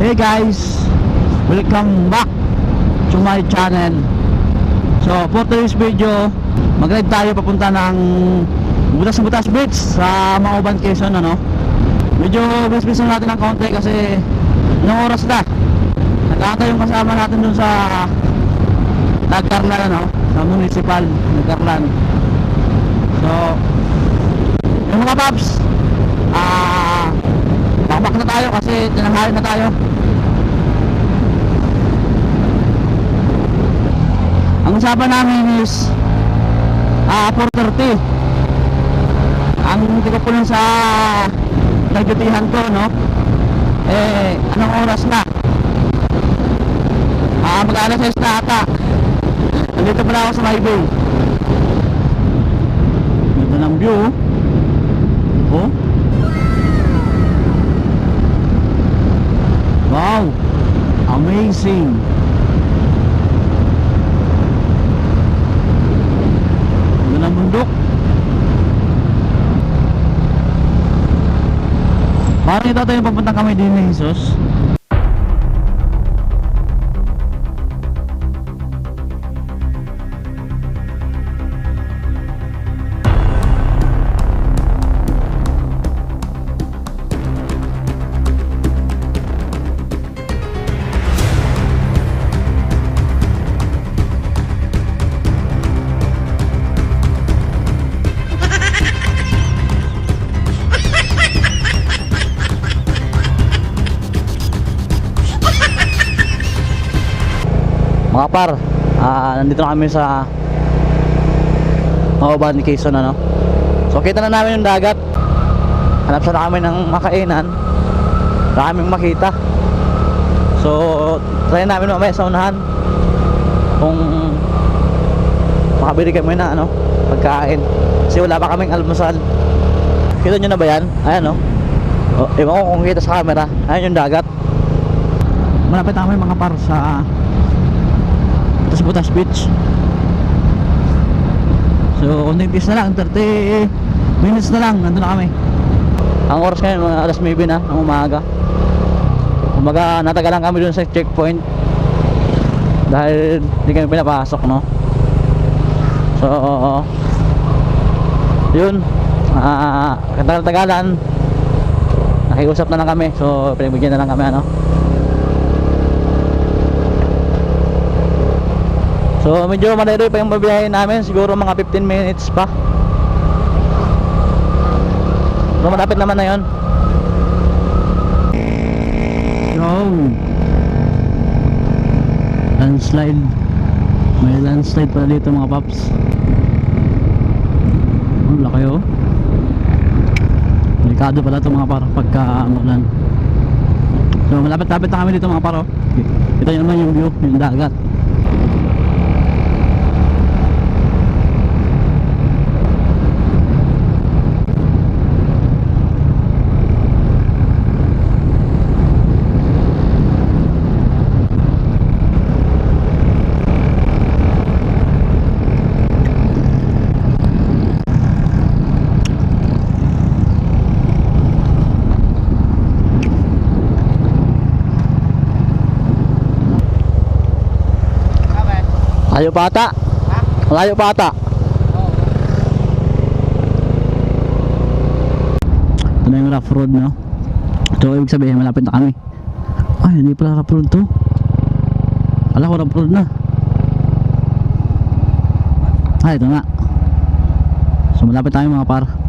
Hey guys, welcome back to my channel. So for today's video, mag-ride tayo papunta ng Butas-Butas Beach sa Mauban, Quezon ano. Medyo bis-bis natin ng konti kasi ilang oras na. Nagkata yung kasama natin dun sa Nagkarlan ano, sa municipal Nagkarlan. So, yung mga paps, ah, bakbak na tayo kasi tinanghali na tayo. Ang usapan namin is ah 4.30 Ang tiga po lang sa nagdutihan ko, no? Eh, anong oras na? Ah, mag-alas 6 na ata. Nandito pala ako sa highway. Ganda ng view, oh. Oh. Wow! Amazing! Ganda ng bundok. Parang ito tayo papuntang kami din ni Jesus. Mga par, ah, nandito na kami sa Mauban, Quezon ano. So kita na namin yung dagat. Hanap sana kami ng makainan. Wala makita. So try namin mamaya sa unahan kung makabili kami na ano, pagkain. Kasi wala pa kaming almusal. Kita nyo na ba yan? Ayan no. Oh, ewan ko kung kita sa camera. Ayan yung dagat. Malapit na kami mga par sa Butas Butas Beach So konting tiis na lang 30 minutes na lang nandun na kami. Ang oras ngayon mga alas 9 na ng umaga. Umaga natagalan kami dun sa checkpoint. Dahil hindi kami pinapasok no? So Yun. Ah Katagal-tagalan Nakiusap na lang kami. So pinagbigyan na lang kami ano So medyo malayo pa yung babiyahe namin. Siguro mga 15 minutes pa. So malapit naman na yun. Yo. Landslide. May landslide pala dito mga paps. Ang laki oh. Delikado pala ito mga paro Pagka umulan So malapit-lapit na kami dito mga paro Kita nyo naman yung view Yung dagat Layo pa ata. Layo pa ata. Ito na yung rough road, no? Ito ibig sabihin, malapit na kami. Ay, hindi pala rough road to. Alam ko rough road na. Ah, ito nga. So, malapit tayo mga par.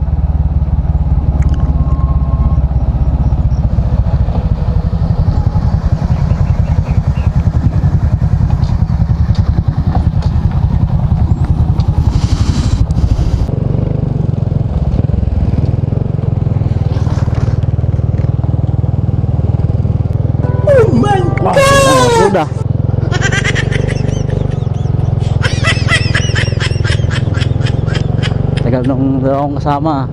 tagal nung dalawang kasama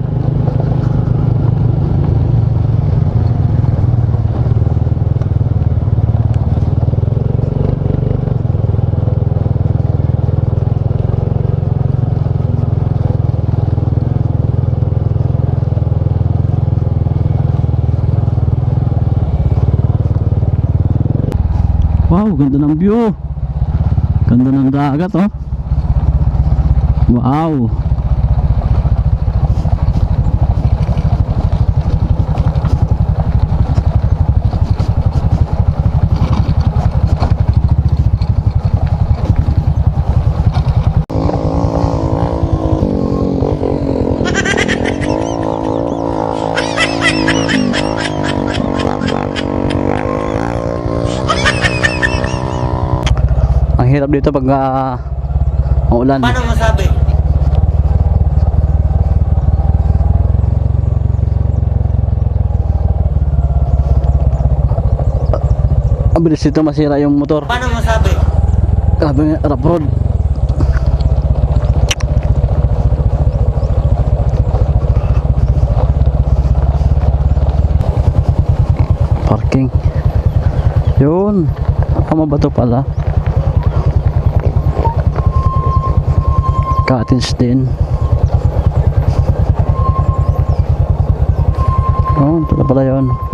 Wow, ganda ng view. Ganda ng dagat, oh. Wow. Ang hirap dito pag uh, maulan. Paano masabi? Ang bilis dito masira yung motor. Paano masabi? Grabe nga, rough road. Parking. Yun. Ah, mabato pala. Cuttings din. Oh, na pala yun.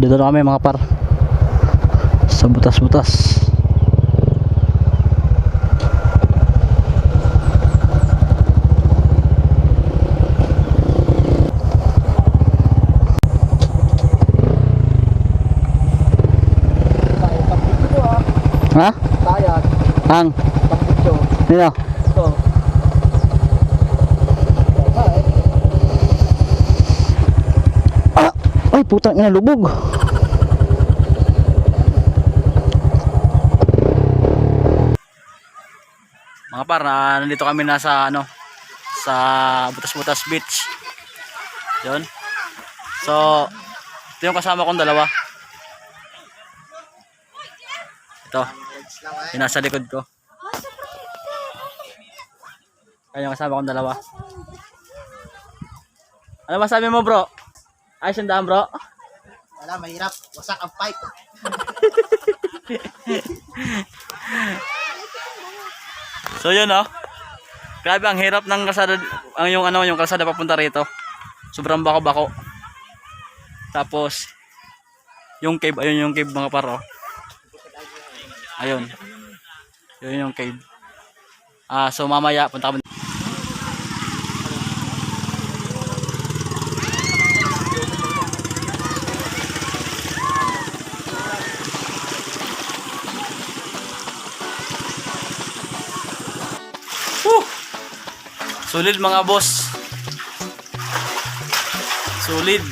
Dito na kami mga par Sa butas-butas Ha? Tayag. Ang? Pagkito. Nino? Putang ina lubog Mga par, na nandito kami nasa ano sa Butas-Butas Beach. 'Yon. So, ito yung kasama kong dalawa. Ito. Yung nasa likod ko. Ayan yung kasama kong dalawa. Ano masabi mo bro? Ayos yung daan bro? Wala, mahirap. Wasak ang pipe. So yun oh. Grabe ang hirap ng kalsada ang yung ano yung kalsada papunta rito. Sobrang bako-bako. Tapos yung cave ayun yung cave mga paro. Ayun. Yun yung cave. Ah, so mamaya punta kami Solid mga boss. Solid.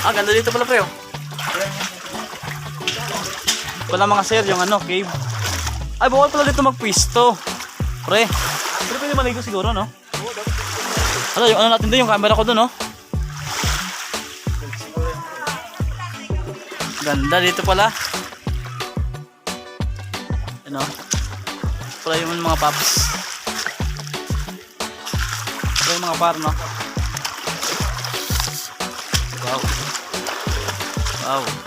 Ah, ganda dito pala pre. oh. Pala mga sir, yung ano, cave. Ay, bawal pala dito magpwisto. Pre. Pero pwede maligo siguro, no? Ano, yung ano natin doon, yung camera ko doon, no? Ganda dito pala. Ano? Pala yung mga paps. Yung mga bar, no? Wow. Wow.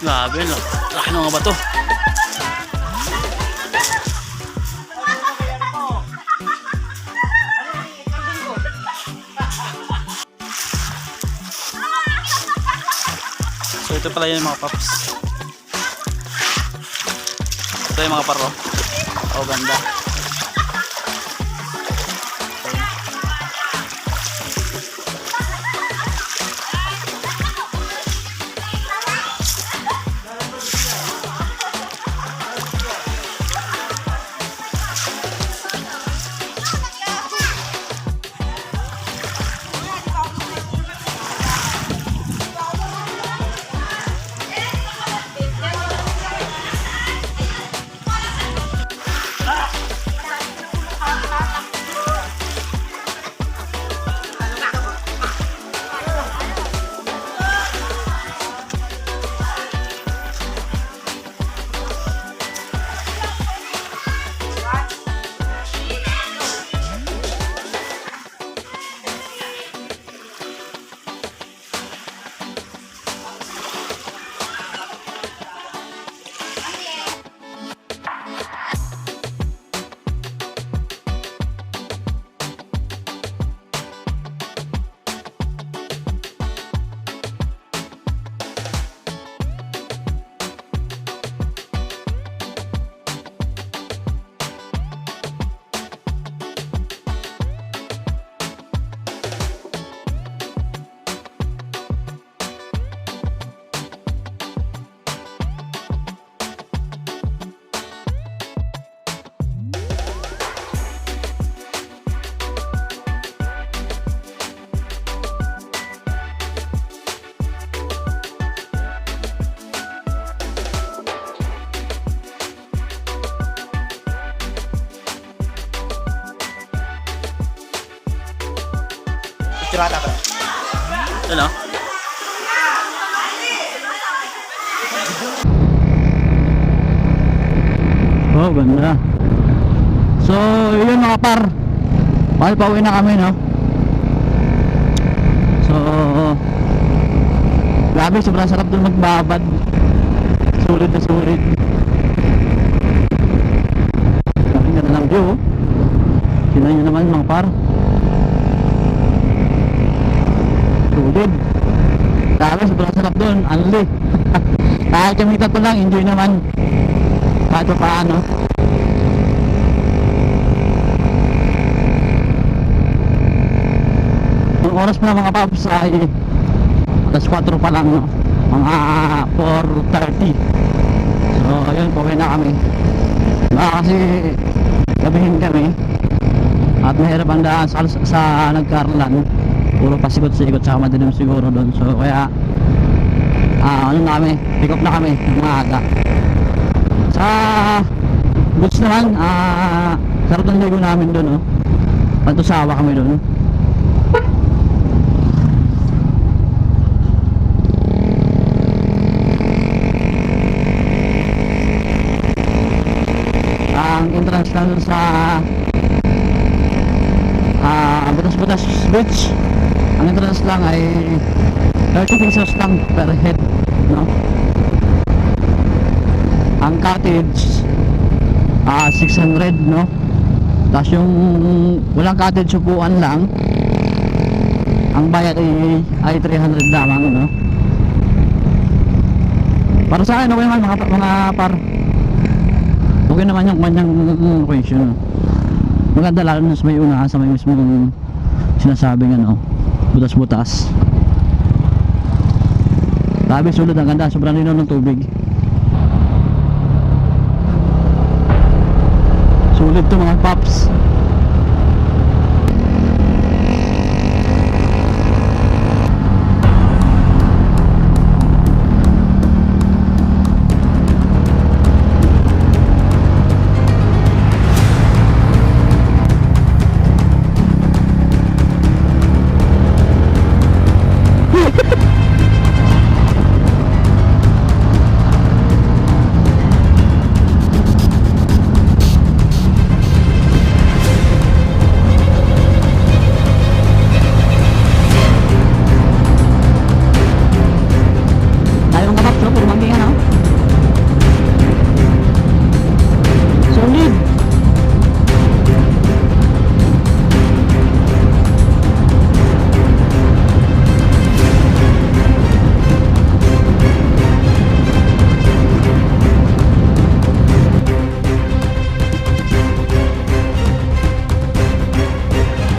Grabe? Laki ng mga bato. So ito pala yung mga paps. Ito yung mga paro. Oh, ganda. Diwata pa. Ano? Oh, ganda. So, yun mga par. Mahal pa uwi na kami, no? So, grabe, sobrang sarap doon magbabad. Sulit na sulit. Grabe ganda ng view, oh. Tingnan nyo naman mga par. Sulit. Grabe, sobrang sarap doon. Anli. Kahit kami tatlo lang, enjoy naman. Kahit pa paano. Ang oras pa mga paps ay alas 4 pa lang, no? Mga 4.30. So, ayun, pauwi na kami. Baka kasi gabihin kami. At mahirap ang daan sa, sa nagkarlan. Puro pasikot-sikot sa madilim siguro doon. So, kaya ah ano na kami, pick up na kami maaga. Sa goods naman, ah sarap ng ligo namin doon, oh. Pantusawa kami doon. Ang entrance lang sa ah butas-butas beach. Ang entrance lang ay 30 pesos lang per head, no? Ang cottage ah 600, no? Tapos yung walang cottage upuan lang ang bayad ay, ay 300 lamang, no? Para sa akin, okay naman mga, mga par. Okay naman yung kanyang location. Maganda lalo na sa may unahan sa may mismong sinasabing ano, butas-butas. Grabe sulit ang ganda, sobrang linaw ng tubig. Sulit to mga paps.